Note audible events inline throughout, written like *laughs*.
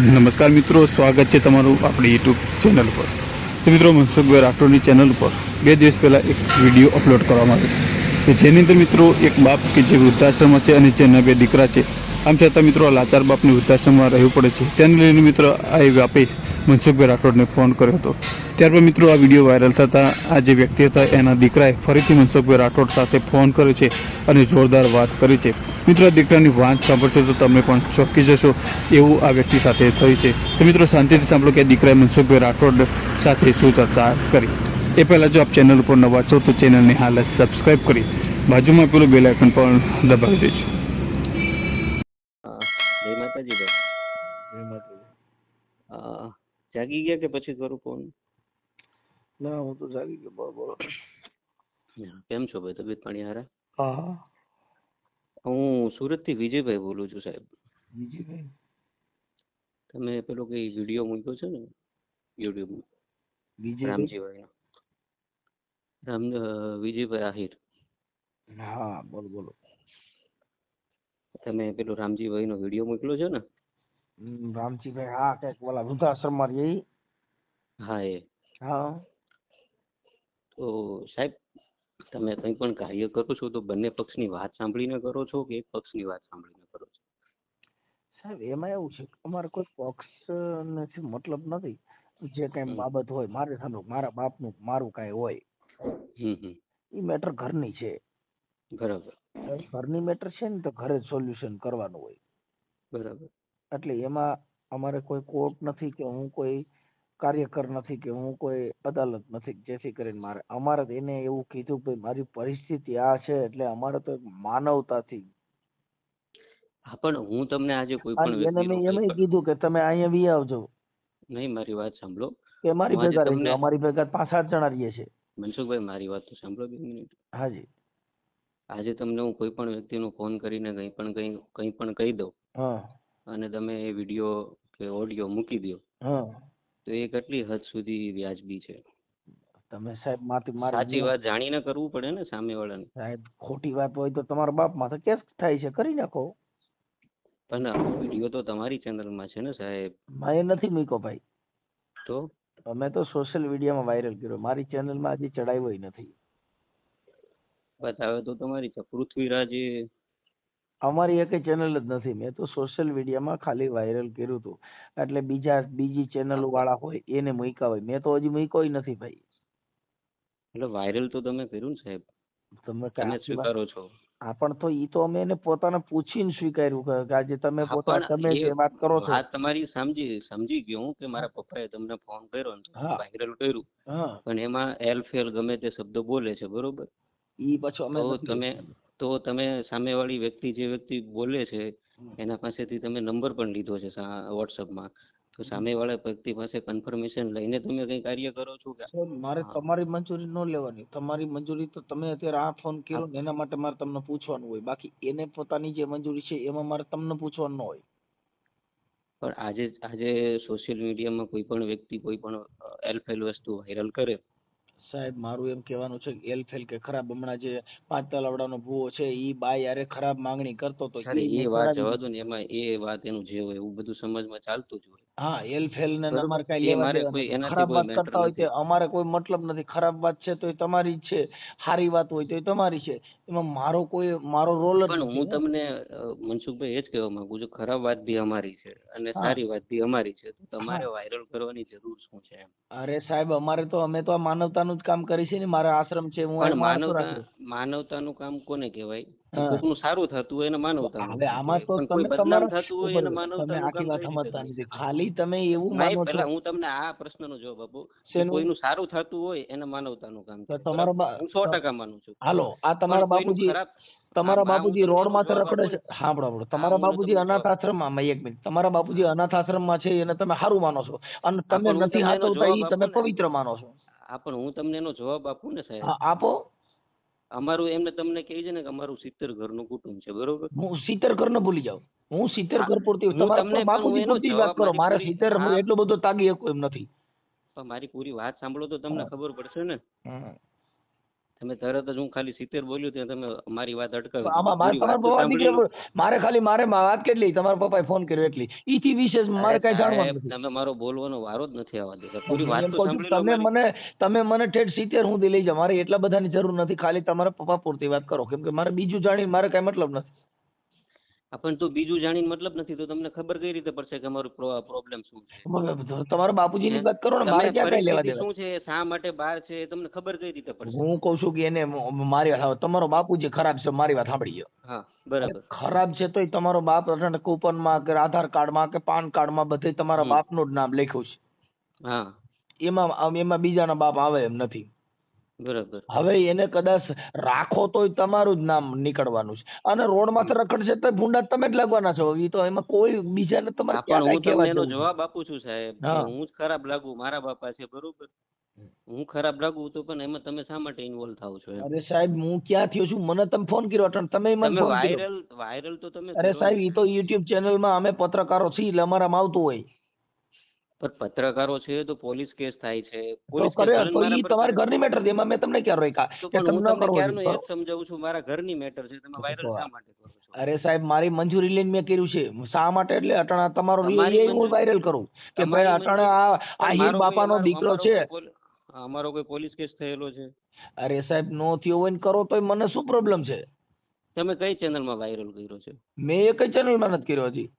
નમસ્કાર મિત્રો, સ્વાગત છે તમારું આપણી યુટ્યુબ ચેનલ પર. તો મિત્રો, મનસુખભાઈ રાઠોડની ચેનલ પર બે દિવસ પહેલાં એક વીડિયો અપલોડ કરવામાં આવ્યો. કે જેની અંદર મિત્રો, એક બાપ કે જે વૃદ્ધાશ્રમમાં છે અને જેના બે દીકરા છે, આમ છતાં મિત્રો લાચાર બાપને વૃદ્ધાશ્રમમાં રહેવું પડે છે. તેને લઈને મિત્રો, આ એ બાપે મનસુખભાઈ રાઠોડને ફોન કર્યો હતો. ત્યારબાદ મિત્રો, આ વીડિયો વાયરલ થતાં આ જે વ્યક્તિ હતા, એના દીકરાએ ફરીથી મનસુખભાઈ રાઠોડ સાથે ફોન કર્યો છે અને જોરદાર વાત કરી છે. મિત્રો દીકરાની વાત સાંભળશો તો તમે પણ ચોંકી જશો એવું આ વ્યક્તિ સાથે થયું છે. તો મિત્રો શાંતિથી સાંભળો કે દીકરાએ મનસુખભાઈ રાઠોડ સાથે શું ચર્ચા કરી. એ પહેલાં જો આપ ચેનલ ઉપર નવા છો તો ચેનલને હાલ સબસ્ક્રાઈબ કરી બાજુમાં પેલું બેલ આઇકન પણ દબાવી દેજો. હા, જય માતાજી. ભાઈ અ, જાગી ગયા કે પછી કરું ફોન ના હું તો જાગી ગયો. બોલો બોલો. કેમ છો ભાઈ? તબિયત પાણી હારા હા. હા સુરતથી વિજયભાઈ બોલું છું સાહેબ. તમે પેલો કઈ વીડિયો મૂક્યો છે ને? યુટ્યુબ બીજી રામજીભાઈ રામ વિજયભાઈ આહિર. હા બોલો બોલો. તમે પેલો રામજીભાઈ નો વીડિયો મોકલ્યો છે ને? રામજીભાઈ હા કંઈક ઓલા વૃદ્ધાશ્રમમાં રહી. હા એ. હા. તો સાહેબ તમે કંઈ પણ કાર્ય કરો છો તો બંને પક્ષની વાત સાંભળીને કરો છો કે એક પક્ષની વાત સાંભળીને કરો છો? સાહેબ એમાં એવું છે કે અમારે કોઈ પક્ષ નથી મતલબ નથી. જે કઈ બાબત હોય મારે સામે મારા બાપનું મારું કઈ હોય એ મેટર ઘરની છે. બરાબર. ઘરની મેટર છે ને તો ઘરે જ સોલ્યુશન કરવાનું હોય. બરાબર. એટલે એમાં અમારે કોઈ કોર્ટ નથી કે હું કોઈ કાર્યકર નથી કે હું કોઈ અદાલત નથી જેથી કરીને મારે અમારે તો એને એવું કીધું ભાઈ મારી પરિસ્થિતિ આ છે એટલે અમારે તો એક માનવતાથી હા પણ હું તમને આજે કોઈ અને પણ એને મેં કંઈ એમ કીધું કે તમે અહીંયા વી આવજો. નહીં મારી વાત સાંભળો. કે મારી હું આજે ભેગા રહેજો તમને- અમારી ભેગા પાંચ સાત જણા રહીએ છે મનસુખભાઈ મારી વાત તો સાંભળો બે મિનિટ. હાજી. આજે તમને હું કોઈ પણ વ્યક્તિનો ફોન કરીને કંઈ પણ કંઈ કંઈ પણ કહી દઉં હા. અને તમે એ વીડિયો કે ઓડિયો મૂકી દો. હા. તો એ કેટલી હદ સુધી વ્યાજબી છે? તમે સાહેબ માથી મારે સાચી વાત જાણીને કરવું પડે ને સામેવાળાને. સાહેબ ખોટી વાત હોય તો તમારા બાપ માથે કેસ થાય છે કરી નાખો. પણ વીડિયો તો તમારી ચેનલમાં છે ને સાહેબ. મેં નથી મૂક્યો ભાઈ. તો? અમે તો સોશિયલ મીડિયામાં વાયરલ કર્યો. મારી ચેનલમાં હજી ચડાવ્યો નથી. બતાવે તો તમારી પૃથ્વીરાજે અમારી એકેય ચેનલ જ નથી. મેં તો સોશિયલ મીડિયામાં ખાલી વાયરલ કર્યું હતું. એટલે બીજા બીજી ચેનલ વાળા હોય એને મૂક્યા હોય. મેં તો હજી મૂક્યો નથી ભાઈ. એટલે વાયરલ તો તમે કર્યું ને સાહેબ? તમે તમે આખી વાત- સ્વીકારો છો? હા પણ તો ઈ તો અમે એને પોતાને પૂછીને સ્વીકાર્યું કે- કે આજે તમે હા, પોતા પણ તમે એ જે વાત કરો છો. વાત તમારી સમજી સમજી ગયો હું કે મારા પપ્પાએ તમને ફોન કર્યો ને હા. વાયરલ કર્યું. હા. પણ એમાં એલ ફેલ ગમે તે શબ્દો બોલે છે બરોબર? ઈ પછી અમે તો નથી તમે. તો તમે સામેવાળી વ્યક્તિ જે વ્યક્તિ બોલે છે એના પાસેથી તમે નંબર પણ લીધો છે વોટ્સઅપમાં. તો સામેવાળા વ્યક્તિ પાસે કન્ફર્મેશન લઈને તમે કંઈ કાર્ય કરો છો કે? મારે તમારી મંજૂરી ન લેવાની. તમારી મંજૂરી તો તમે અત્યારે આ ફોન કર્યો ને એના માટે મારે તમને પૂછવાનું હોય. બાકી એને પોતાની જે મંજૂરી છે એમાં મારે તમને પૂછવાનું ન હોય. પણ આજે આજે સોશિયલ મીડિયામાં કોઈ પણ વ્યક્તિ કોઈ પણ એલફેલ વસ્તુ વાયરલ કરે સાહેબ મારું એમ કહેવાનું છે કે એલફેલ કે ખરાબ હમણાં જે પાંચ તલાવડાનો ભૂવો છે એ બાય યારે ખરાબ માંગણી કરતો તો એ વાત જવા દો ને એમાં એ વાત એનું જે હોય એવું બધું સમાજમાં ચાલતું જ હોય. હા એલફેલ ને અમારે કઈ લેવા દેવા કોઈ નથી. ખરાબ વાત કરતા હોય તે અમારે કોઈ મતલબ નથી ખરાબ વાત છે તો એ તમારી જ છે સારી વાત હોય તો એ તમારી છે એમાં મારો કોઈ મારો રોલ જ પણ નથી હું ને. તમને અ, મનસુખભાઈ એ જ કહેવા માંગુ છું ખરાબ વાત બી અમારી છે અને હા. સારી વાત બી અમારી છે તો તમારે વાયરલ કરવાની જરૂર શું છે એમ અરે સાહેબ અમારે તો અમે તો આ માનવતાનું જ કામ કરી છે ને મારા આશ્રમ છે હું પણ માનવતા રાખું. માનવતાનું કામ કોને કહેવાય. કોકનું સારું થતું હોય એને માનવતા હવે આમાં તો તમે તમારા થતું હોય એને માનવતા આખી વાત સમજતા નથી. ખાલી તમે એવું માનો પહેલા હું તમને આ પ્રશ્નનો જવાબ આપું કોઈનું સારું થતું હોય એને માનવતાનું કામ તો તમારા હું 100% માનું છું. હાલો આ તમારા બાપુજી તમારા બાપુજી રોડ માથે રખડે છે. હા બરાબર. તમારા બાપુજી અનાથ આશ્રમ આશ્રમમાં માં એક મિનિટ. તમારા બાપુજી અનાથ આશ્રમમાં છે એને તમે સારું માનો છો. અને તમે નથી જવાબ ઈ તમે પવિત્ર માનો છો. હા પણ હું તમને એનો જવાબ આપું ને સાહેબ. આપો. અમારું એમને તમને કહે છે ને કે અમારું સિત્તેર ઘરનું કુટુંબ છે બરોબર? હું સિત્તેર ઘર ને ભૂલી જાઉં. હું સિત્તેર ઘર પૂરતી તમારા બાપુજી પૂરતી વાત કરો. મારે સિત્તેર એટલો બધો તાગી શકું એમ નથી. મારી પૂરી વાત સાંભળો તો તમને ખબર પડશે ને. તમે તરત જ હું ખાલી સિત્તેર બોલ્યું ત્યાં તમે મારી વાત અટકાવી. મારે ખાલી મારે વાત કેટલી તમારા પપ્પાએ ફોન કર્યો એટલી ઈથી વિશેષ મારે કઈ જાણવાનું તમે મારો બોલવાનો વારો જ નથી આવવા દેતા પૂરી વાત તો તમે મને તમે મને ઠેઠ સિત્તેર સુધી લઈ જાઓ. મારે એટલા બધાની જરૂર નથી. ખાલી તમારા પપ્પા પૂરતી વાત કરો. કેમ કે મારે બીજું જાણી મારે કઈ મતલબ નથી. પણ તો બીજું જાણીને મતલબ નથી તો તમને ખબર કઈ રીતે પડશે કે અમારું પ્રોબ્લેમ શું છે? તમારા બાપુજીની હે? વાત કરો ને મારે ક્યાં કઈ લેવા દેવા? શું છે શા માટે બહાર છે તમને ખબર કઈ રીતે પડશે? હું કઉ છું કે એને મારી તમારો બાપુજી ખરાબ છે મારી વાત સાંભળી ગયો. હા બરાબર. ખરાબ છે તોય તમારો બાપ કુપન કૂપનમાં કે આધાર કાર્ડમાં કે પાન કાર્ડમાં બધે તમારા. બાપનું જ નામ લખ્યું છે. હા. એમાં એમાં બીજાના બાપ આવે એમ નથી. બરાબર. હવે એને કદાચ રાખો તોય તમારું જ નામ નીકળવાનું છે. અને રોડ માથે રખડશે તો ભૂંડા તમે જ લાગવાના છો. એ તો એમાં કોઈ બીજાને તમારે પણ હું તમને એનો જવાબ આપું છું સાહેબ. હા. જ ખરાબ લાગુ મારા બાપા છે બરોબર? હું ખરાબ લાગુ તો પણ એમાં તમે શા માટે ઇન્વોલ્વ થાવ છો અરે સાહેબ હું ક્યાં થયો છું? મને તમે ફોન કર્યો અટણ. તમે મને વાયરલ વાયરલ તો તમે અરે સાહેબ એ તો યુટ્યુબ ચેનલમાં અમે પત્રકારો છીએ એટલે અમારામાં આવતું હોય. પણ પત્રકારો છે તો પોલીસ કેસ થાય છે. પોલીસ કરે તો તમારી કરે. ઘરની મેટર એમાં મેં તમને ક્યાં રોક્યા? તો કે તમને કરવો ક્યારનું. એ સમજાવું છું મારા ઘરની મેટર છે તમે વાયરલ શા માટે કરો છો? અરે સાહેબ મારી મંજૂરી લઈને મેં કર્યું છે. શા માટે એટલે અટાણા તમારો હું વાયરલ કરું. કે ભાઈ અટાણા આ આહિર બાપાનો દીકરો છે. કોઈ અમારો કોઈ પોલીસ કેસ થયેલો છે? અરે સાહેબ નો થયો હોય ને કરો તોય મને શું પ્રોબ્લેમ છે? તમે કઈ ચેનલમાં વાયરલ કર્યો છે? મેં એક ચેનલમાં નથી કર્યો હજી.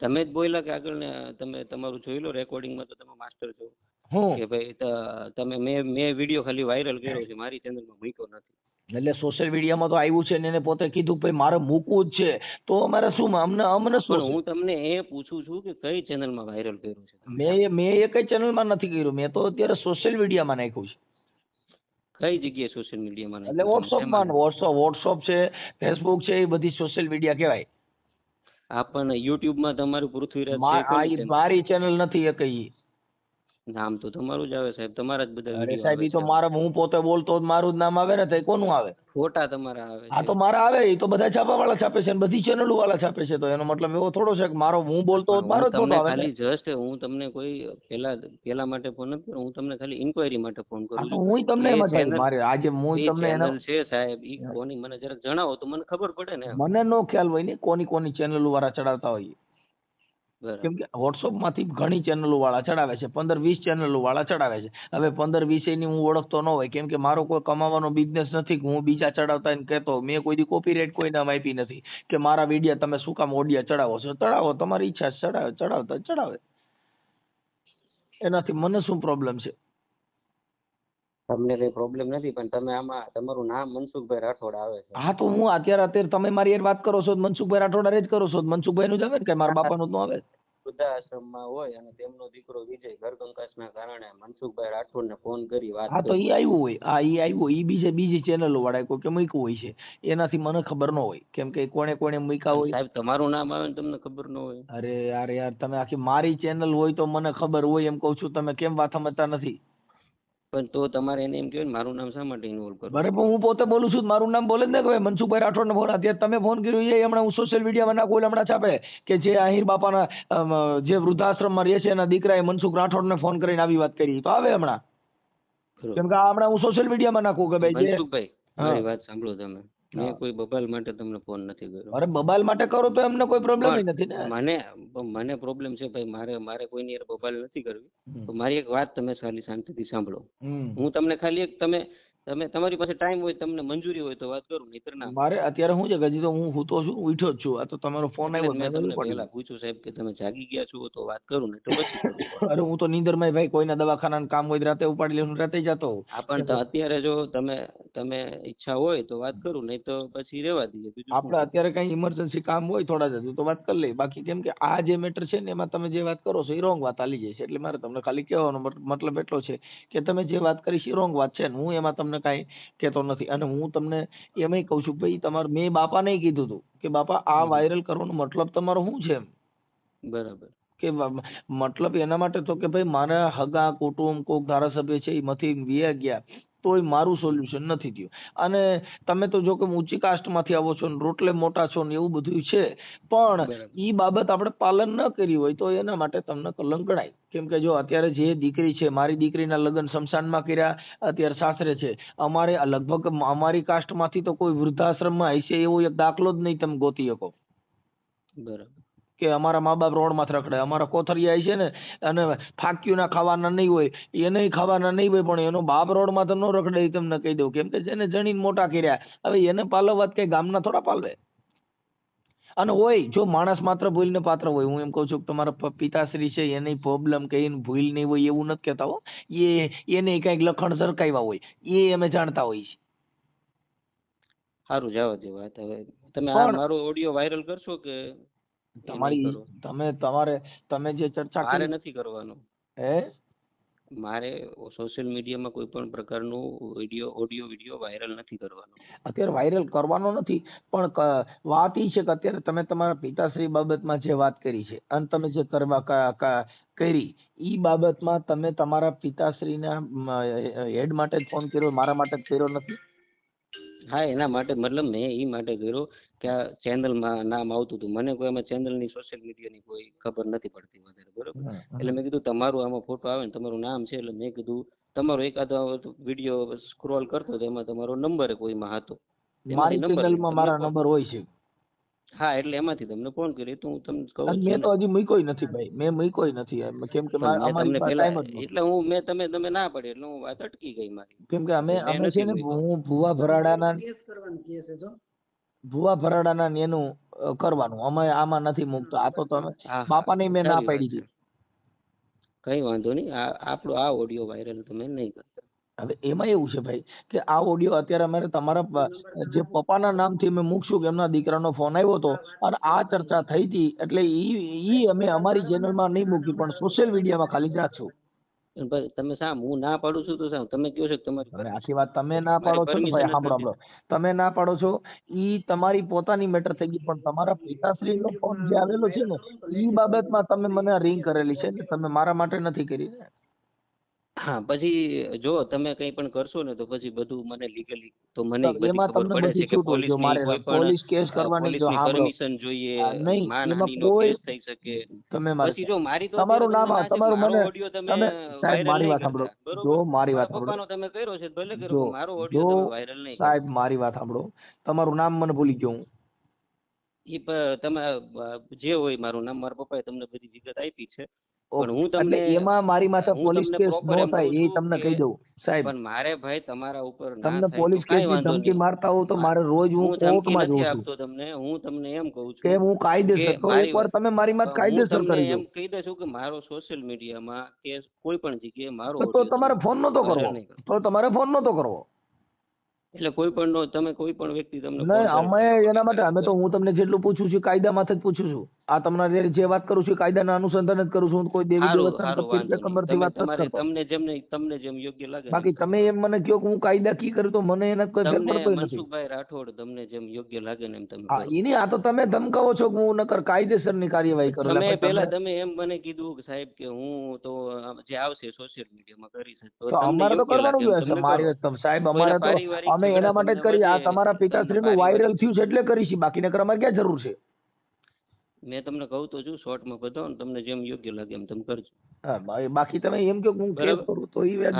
તમે જ બોલ્યા કે આગળ તમે તમારું જોઈ લો રેકોર્ડિંગમાં તો તમે માસ્ટર છો. કે ભાઈ તમે મેં મેં વીડિયો ખાલી વાયરલ કર્યો છે મારી ચેનલમાં મૂક્યો નથી. એટલે સોશિયલ મીડિયામાં તો આવ્યું છે ને એને પોતે કીધું ભાઈ મારે મૂકવું જ છે. તો અમારે શું અમને અમને શું? હું તમને એ પૂછું છું કે કઈ ચેનલમાં વાયરલ કર્યું છે મેં મેં એ કઈ ચેનલમાં નથી કર્યું. મેં તો અત્યારે સોશિયલ મીડિયામાં નાખ્યું છે. કઈ જગ્યાએ સોશિયલ મીડિયામાં એટલે વોટ્સઅપમાં વોટ્સઅપ વોટ્સઅપ છે ફેસબુક છે એ બધી સોશિયલ મીડિયા કહેવાય. આ પણ યુટ્યુબમાં તમારું પૃથ્વીરાજ? મારી ચેનલ નથી એક ઈ નામ તો તમારું જ આવે સાહેબ તમારા જ બધા અરે video સાહેબ આવે તો છે. મારે હું પોતે બોલતો હોત મારું જ નામ આવે ને તો એ કોનું આવે? ફોટા તમારા આવે આ છે. તો મારા આવે એ તો બધા છાપા વાળા છાપે છે ને બધી ચેનલો વાળા છાપે છે તો એનો મતલબ એવો થોડો છે કે મારો હું બોલતો હોત મારો હું જ ફોટો તમને આવે ને. ખાલી જસ્ટ હું તમને કોઈ પેલા પેલા માટે ફોન નથી કર્યો હું તમને ખાલી ઇન્ક્વાયરી માટે ફોન કરું તો છું. હું તમને એ એમ જ channel- મારે આજે હું તમને એના છે સાહેબ ઈ કોની મને જરાક જણાવો તો મને ખબર પડે ને મને નો ખ્યાલ હોય ને કોની કોની ચેનલો વાળા ચડાવતા હોય કેમ કે વોટ્સઅપમાંથી ઘણી ચેનલો વાળા ચડાવે છે પંદર વીસ ચેનલો વાળા ચડાવે છે. હવે પંદર વીસ એની હું ઓળખતો ન હોય, કેમ કે મારો કોઈ કમાવાનો બિઝનેસ નથી, હું બીજા ચડાવતા એને કહેતો મેં કોઈ દી કોપીરાઇટ કોઈ નામ આપી નથી કે મારા વિડીયા તમે શું કામ ઓડિયા ચડાવો છો? ચડાવો, તમારી ઈચ્છા ચડાવે, ચડાવતા ચડાવે. એનાથી મને શું પ્રોબ્લેમ છે? તમને કઈ પ્રોબ્લેમ નથી પણ તમે આમાં તમારું નામ મનસુખભાઈ રાઠોડ આવે છે. હા તો હું અત્યારે અત્યારે તમે મારી યાર વાત કરો છો તો મનસુખભાઈ રાઠોડ જ કરો છો તો મનસુખભાઈ નું જ આવે ને કે મારા બાપાનું નું આવે? વૃદ્ધાશ્રમમાં હોય અને તેમનો દીકરો વિજય ઘરકંકાસના કારણે મનસુખભાઈ રાઠોડને ફોન કરી વાત હા તો એ આવ્યું હોય હા ઈ આવ્યું હોય ઈ બીજે બીજી ચેનલો વાળા કોઈ કે મૂક્યું હોય છે એનાથી મને ખબર ન હોય કેમ કે કોણે કોણે મૂક્યા હોય. સાહેબ તમારું નામ આવે ને તમને ખબર ન હોય. અરે યાર યાર તમે આખી મારી ચેનલ હોય તો મને ખબર હોય એમ કહું છું તમે કેમ વાત સમજતા નથી? પણ તો તમારે એને એમ કહ્યું ને મારું નામ શા માટે ઇન્વોલ્વ કરો? બરાબર પણ હું પોતે બોલું છું મારું નામ બોલે જ ને કે ભાઈ મનસુખભાઈ રાઠોડને ફોન અત્યારે તમે ફોન કર્યો એ હમણાં હું સોશિયલ મીડિયામાં નાખું એટલે હમણાં છાપે કે જે આહિર બાપાના જે વૃદ્ધાશ્રમમાં રહે છે એના દીકરાએ મનસુખ રાઠોડને ફોન કરીને આવી વાત કરી. તો આવે હમણાં. કેમ કે હમણાં હું સોશિયલ મીડિયામાં નાખું કે ભાઈ મનસુખભાઈ. મારી વાત સાંભળો તમે. મેં કોઈ બબાલ માટે તમને ફોન નથી કર્યો. અરે બબાલ માટે કરો તો એમને કોઈ પ્રોબ્લેમ નથી ને? મને મને પ્રોબ્લેમ છે ભાઈ મારે મારે કોઈની યાર બબાલ નથી કરવી. તો મારી એક વાત તમે ખાલી શાંતિથી સાંભળો. હું તમને ખાલી એક તમે તમે તમારી પાસે ટાઈમ હોય તમને મંજૂરી હોય તો વાત કરું નહીતર ના. મારે અત્યારે હું છે હજી તો હું સૂતો છું ઉઠ્યો જ છું. આ તો તમારો ફોન આવ્યો મેં તમને પહેલા પૂછ્યું સાહેબ કે તમે જાગી ગયા છો તો વાત કરું ને તો પછી *laughs* અરે હું તો નીંદરમાં ભાઈ કોઈના દવાખાના કામ હોય રાતે ઉપાડી લેવું રાતે જતો આ પણ અત્યારે જો તમે તમે ઈચ્છા હોય તો વાત કરું નહીં તો પછી રહેવા દઈએ. આપણે અત્યારે કઈ ઇમરજન્સી કામ હોય થોડા જતું તો વાત કરી લઈએ. બાકી કેમ કે આ જે મેટર છે ને એમાં તમે જે વાત કરો છો એ રોંગ વાત આલી જાય છે. એટલે મારે તમને ખાલી કહેવાનો મતલબ એટલો છે કે તમે જે વાત કરી છે એ રોંગ વાત છે ને હું એમાં તમને કાંઈ કહેતો નથી. અને હું તમને એમય કહું છું ભાઈ તમારે મેં બાપાને કીધું હતું કે બાપા આ વાયરલ કરવાનો મતલબ તમારો શું છે એમ? બરાબર. કે મતલબ એના માટે તો કે ભાઈ મારા હગા કુટુંબ કોક ધારાસભ્ય છે એમાંથી માંથી વ્યા ગયા. તોય મારું સોલ્યુશન નથી થયું. અને તમે તો જો કે ઊંચી કાસ્ટમાંથી આવો છો ને રોટલે મોટા છો ને એવું બધું છે પણ એ બાબત આપણે પાલન ન કરી હોય તો એના માટે તમને કલંક ગણાય. કેમ કે જો અત્યારે જે દીકરી છે મારી દીકરીના લગ્ન શમશાનમાં કર્યા અત્યારે સાસરે છે અમારે લગભગ અમારી કાસ્ટમાંથી તો કોઈ વૃદ્ધાશ્રમમાં હશે એવો એક દાખલો જ નહીં તમે ગોતી શકો. બરાબર. કે અમારા મા બાપ રોડમાં રખડે. અમારા કોથરિયા છે ને અને ફાક્યુના ખાવાના નહીં હોય એને ખાવાના નહીં હોય પણ એનો બાપ રોડમાં તો ન રખડે એ તમને કહી દઉં. કેમ કે જેને જણીને મોટા કર્યા હવે એને પાલવવા કઈ ગામના થોડા પાલવે. અને હોય જો માણસ માત્ર ભૂલને પાત્ર હોય હું એમ કહું છું કે તમારા પિતાશ્રી છે એની પ્રોબ્લેમ કે એની ભૂલ નહીં હોય એવું નથી કહેતા હો. એ એને કંઈક લખણ સરકાવ્યા હોય એ અમે જાણતા હોય છે. સારું જવા જે વાત. હવે તમે મારો ઓડિયો વાયરલ કરશો કે એ નહીં તમારી તમે તમારે તમે જે ચર્ચા મારે નથી કરવાનો. હે? મારે સોશિયલ મીડિયામાં કોઈ પણ પ્રકારનું વીડિયો ઓડિયો વીડિયો વાયરલ નથી કરવાનો. અત્યારે વાયરલ કરવાનો નથી પણ વાત એ છે કે અત્યારે તમે તમારા પિતાશ્રી બાબતમાં જે વાત કરી છે અને તમે જે કરવા કરી ઈ બાબતમાં તમે તમારા પિતાશ્રીના હેડ માટે જ ફોન કર્યો મારા માટે જ કર્યો નથી? હા એના માટે મતલબ મેં એ માટે કર્યો કે આ ચેનલમાં નામ આવતું હતું. મને કોઈ આમાં ચેનલની સોશિયલ મીડિયાની કોઈ ખબર નથી પડતી વધારે બરોબર? એટલે મેં કીધું તમારું આમાં ફોટો આવે ને તમારું નામ છે. એટલે મેં કીધું તમારો એકાદો વીડિયો સ્ક્રોલ કરતો તો એમાં તમારો નંબર કોઈમાં હતો. મારી ચેનલમાં મારા નંબર હોય છે. હા એટલે એમાંથી તમને ફોન કર્યો. તો હું તમને કહું છું મેં તો હજી મૂક્યો નથી ભાઈ. મેં મૂક્યો નથી. કેમ કે અમારી પેલા જ. એટલે હું મેં તમે તમે ના પડે એટલે હું વાત અટકી ગઈ મારી. કેમ કે અમે અમે છે ને હું ભુવા ભરાડાના ભુવા ભરાડાના ને એનું અ, કરવાનું. અમે આમાં નથી મૂકતો. આ તો તમે હા, હા, બાપાને મેં ના સારી વાત પાડી છે. હતી કઈ વાંધો નહીં. આ આપણો આ ઓડિયો વાયરલ તમે નહીં કરતા. હવે એમાં એવું છે ભાઈ કે આ ઓડિયો અત્યારે અમારે તમારા પ- જે પપ્પાના નામથી અમે મૂકશું કે એમના દીકરાનો ફોન આવ્યો હતો અને આ ચર્ચા થઈ હતી. એટલે ઈ ઈ અમે અમારી ચેનલમાં નહીં મૂકી પણ સોશિયલ મીડિયામાં ખાલી ભાઈ તમે શા હું ના પાડું છું તો શા તમે કહો છો તમારી તમે આખી વાત તમે ના પાડો છો ભાઈ સાંભળો સાંભળો તમે ના પાડો છો ઈ તમારી પોતાની મેટર થઈ ગઈ પણ તમારા પિતાશ્રીનો ફોન જે આવેલો છે ને ઈ બાબતમાં તમે મને રિંગ કરેલી છે ને તમે મારા માટે નથી કરી ને હા પછી જો તમે કંઈ પણ કરશો ને તો પછી બધું મને લીગલી તો મને એમાં તમને બધી છૂટ હોય જો મારે પોલીસ કેસ કરવાની જો પરમિશન જોઈએ કોઈ- કેસ થઈ શકે. તમે પછી જો મારી તો તમારું નામ તમારું મને તમે સાહેબ મારી વાત સાંભળો. જો મારી વાત સાંભળો. તમે કર્યો છે ભલે કરો મારો ઓડિયો તમે viral નહીં સાહેબ મારી વાત સાંભળો. તમારું નામ મને ભૂલી ગયો હું. ઈ પ- તમે જે હોય મારું નામ મારા પપ્પાએ તમને બધી વિગત આપી છે. પણ હું તમને એમાં મારી માથે પોલીસ કેસ નો થાય એ તમને કહી દઉં. સાહેબ પણ મારે ભાઈ તમારા ઉપર તમને પોલીસ કેસની ધમકી મારતા હોવ તો મારે રોજ હું હું કોર્ટમાં જઉં છું. તમને હું તમને એમ કહું કે હું કાયદેસર કે એકવાર તમે મારી માથે કાયદેસર તમને કરી એમ કહી દઉં કે મારો સોશિયલ મીડિયામાં કે કોઈ પણ જગ્યાએ મારો તો તમારે ફોન નતો કરવો. તો તમારે ફોન નતો કરવો. એટલે કોઈ પણ નો તમે કોઈ પણ વ્યક્તિ તમને અમે એના માટે અમે તો હું તમને જેટલું પૂછું છું કાયદા માથે જ પૂછું છું. આ તમને જે વાત કરું છું કાયદાના અનુસંધાન જ કરું છું. કોઈ દેવી દેવતાના વાત નથી તમને જેમ તમને જેમ યોગ્ય લાગે બાકી તમે એમ મને કહો કે હું કાયદા કી કરું તો મને એના કોઈ ફેર પડતો નથી. મનસુખભાઈ રાઠોડ તમને જેમ યોગ્ય લાગે ને એમ તમે હા કરો. એની આ તો તમે ધમકાવો છો કે હું નકર કાયદેસરની કાર્યવાહી કરું. તમે પહેલા તમે- એમ મને કીધું કે સાહેબ કે હું તો જે આવશે સોશિયલ મીડિયામાં કરીશ તો અમારે તો કરવાનું જ છે મારી કરો. સાહેબ અમારે તો અમે એના માટે જ કરી આ તમારા પિતાશ્રીનું વાયરલ થયું છે એટલે કરીશી. બાકી નકર અમારે ક્યાં જરૂર છે? મેં તમને કહું તો છું શોર્ટમાં બતાવો ને તમને જેમ યોગ્ય લાગે એમ તમે કરજો. હા બાકી તમે એમ કહો કે હું કરું તો એ